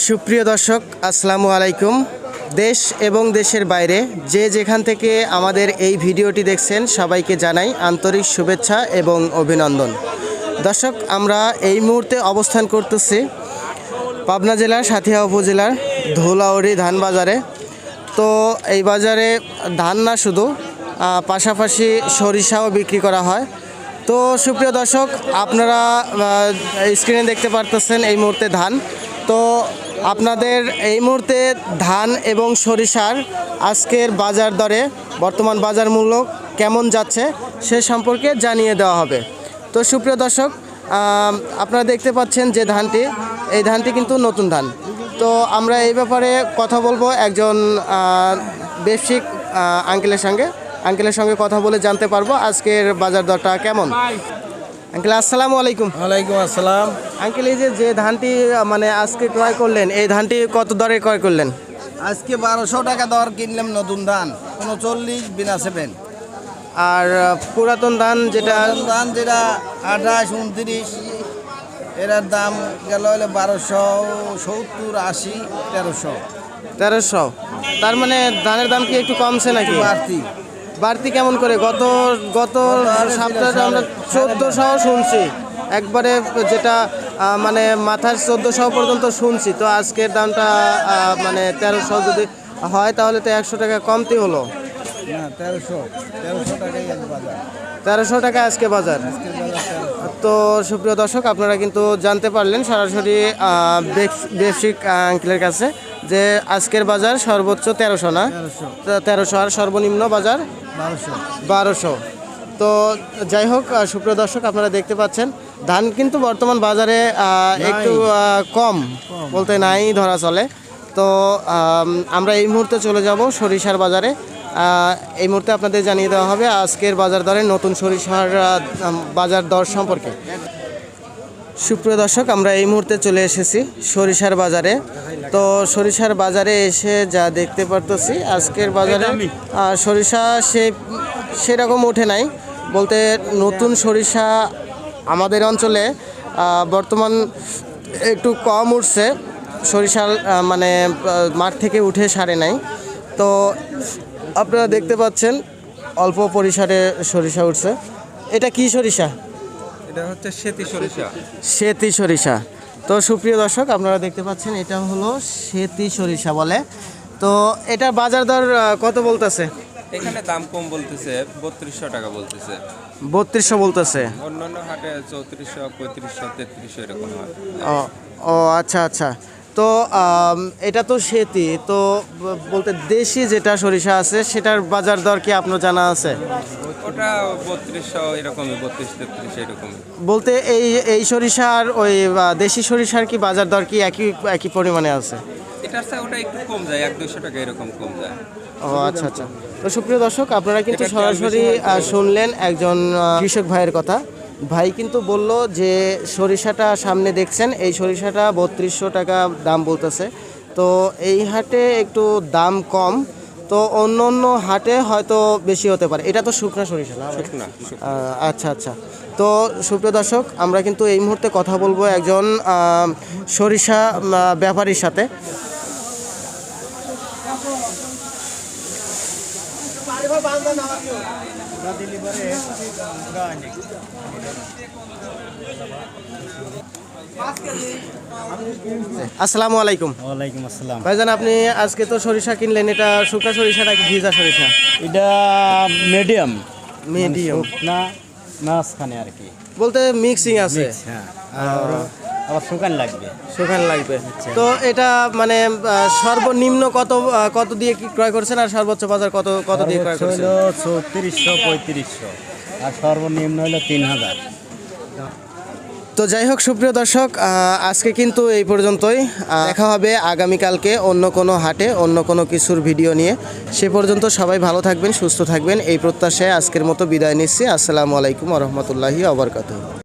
সুপ্রিয় দর্শক, আসসালামু আলাইকুম। দেশ এবং দেশের বাইরে যে যেখান থেকে আমাদের এই ভিডিওটি দেখছেন, সবাইকে জানাই আন্তরিক শুভেচ্ছা এবং অভিনন্দন। দর্শক, আমরা এই মুহূর্তে অবস্থান করতেছি পাবনা জেলার সাথিয়া উপজেলার ধুলাউড়ি ধান বাজারে। তো এই বাজারে ধান না শুধু পাশাপাশি সরিষাও বিক্রি করা হয়। তো সুপ্রিয় দর্শক, আপনারা স্ক্রিনে দেখতে পারতেছেন এই মুহূর্তে ধান। তো আপনাদের এই মুহূর্তে ধান এবং সরিষার আজকের বাজার দরে বর্তমান বাজার মূল্য কেমন যাচ্ছে সে সম্পর্কে জানিয়ে দেওয়া হবে। তো সুপ্রিয় দর্শক আপনারা দেখতে পাচ্ছেন যে ধানটি, এই ধানটি কিন্তু নতুন ধান। তো আমরা এই ব্যাপারে কথা বলব একজন বেশিক আঙ্কেলের সঙ্গে। আঙ্কেলের সঙ্গে কথা বলে জানতে পারব আজকের বাজার দরটা কেমন। আঙ্কেল আসসালামু আলাইকুম। ওয়ালাইকুম আসসালাম। আঙ্কেল এই যে যে ধানটি মানে আজকে ক্রয় করলেন এই ধানটি কত দরে ক্রয় করলেন? আজকে বারোশো টাকা দর কিনলাম নতুন ধান উনচল্লিশ বিনা সেভেন। আর পুরাতন ধান যেটা ধান যেটা আঠাশ উনত্রিশ এটার দাম গেল হলে বারোশো সত্তর আশি তেরোশো। তেরোশো। তার মানে ধানের দাম কি একটু কমছে নাকি? বাড়তি। বাড়তি কেমন করে? গত গত সপ্তাহে আমরা চোদ্দোশো শুনছি। একবারে যেটা মানে মাথার চোদ্দোশো পর্যন্ত শুনছি। তো আজকের দামটা মানে তেরোশো যদি হয় তাহলে তো একশো টাকা কমতি হলো। তেরোশো। টাকা আজকে বাজার। তো সুপ্রিয় দর্শক আপনারা কিন্তু জানতে পারলেন সরাসরি ব্যবসায়িক আঙ্কেলের কাছে যে আজকের বাজার সর্বোচ্চ তেরোশো না? তেরোশো আর সর্বনিম্ন বাজার বারোশো। তো যাই হোক সুপ্রিয় দর্শক আপনারা দেখতে পাচ্ছেন ধান কিন্তু বর্তমান বাজারে একটু কম বলতে নাই ধরা চলে। তো আমরা এই মুহূর্তে চলে যাব সরিষার বাজারে। এই মুহূর্তে আপনাদের জানিয়ে দেওয়া হবে আজকের বাজার দরে নতুন সরিষার বাজার দর সম্পর্কে। সুপ্রিয় দর্শক আমরা এই মুহূর্তে চলে এসেছি সরিষার বাজারে। তো সরিষার বাজারে এসে যা দেখতে পারতেছি আজকের বাজারে সরিষা সে সেরকম ওঠে নাই। বলতে নতুন সরিষা আমাদের অঞ্চলে বর্তমান একটু কম উঠছে। সরিষা মানে মাঠ থেকে উঠে সারে নাই। তো আপনারা দেখতে পাচ্ছেন অল্প পরিসরে সরিষা উঠছে। এটা কি সরিষা? এটা হচ্ছে সেতি সরিষা। সেতি সরিষা। তো সুপ্রিয় দর্শক আপনারা দেখতে পাচ্ছেন এটা হলো সেতি সরিষা বলে। তো এটা বাজার দর কত বলতেছে? এখানে দাম কম বলতেছে বত্রিশশো টাকা বলতেছে। বত্রিশশো বলতেছে। অন্যান্য হাটে চৌত্রিশশো পঁয়ত্রিশশো তেত্রিশশো এরকম হয়। ও ও আচ্ছা আচ্ছা। তো এটা তো সেতি তো বলতে দেশি যেটা সরিষা আছে সেটার বাজার দর কি আপনার জানা আছে? ওটা বত্রিশশো এরকমই বত্রিশ তেত্রিশ এরকমই। বলতে এই এই সরিষার ওই দেশি সরিষার কি বাজার দর কি একই একই পরিমাণে আছে? এটার চেয়ে ওটা একটু কম যায় এক দুশো টাকা এরকম কম যায়। ও আচ্ছা আচ্ছা। তো সুপ্রিয় দর্শক আপনারা কিন্তু সরাসরি শুনলেন একজন কৃষক ভাইয়ের কথা। ভাই কিন্তু বলল যে সরিষাটা সামনে দেখছেন এই সরিষাটা বত্রিশশো টাকা দাম বলতেছে। তো এই হাটে একটু দাম কম তো অন্য অন্য হাটে হয়তো বেশি হতে পারে। এটা তো শুকনা সরিষা না? আচ্ছা আচ্ছা। তো সুপ্রিয় দর্শক আমরা কিন্তু এই মুহূর্তে কথা বলব একজন সরিষা ব্যাপারীর সাথে। আসসালামু আলাইকুম। ওয়ালাইকুম আসসালাম। ভাইজান আপনি আজকে তো সরিষা কিনলেন এটা শুকনা সরিষা নাকি ভিজা সরিষা? এটা মিডিয়াম। মিডিয়াম। না মাঝখানে আর কি। বলতে মিক্সিং আছে। হ্যাঁ। আবার শুকান লাগবে। শুকান লাগবে। তো এটা মানে সর্বনিম্ন কত কত দিয়ে কি ক্রয় করছেন আর সর্বোচ্চ বাজার কত কত দিয়ে ক্রয় করছেন? চৌত্রিশশো পঁয়ত্রিশশো। আর সর্বনিম্ন হলো তিন হাজার। তো যাই হোক, সুপ্রিয় দর্শক আজকে কিন্তু এই পর্যন্তই। দেখা হবে আগামীকালকে অন্য কোনো হাটে, অন্য কোনো কিছুর ভিডিও নিয়ে। সে পর্যন্ত সবাই ভালো থাকবেন, সুস্থ থাকবেন। এই প্রত্যাশায় আজকের মতো বিদায় নিচ্ছি। আসসালামু আলাইকুম রহমতুল্লাহি আবরকাত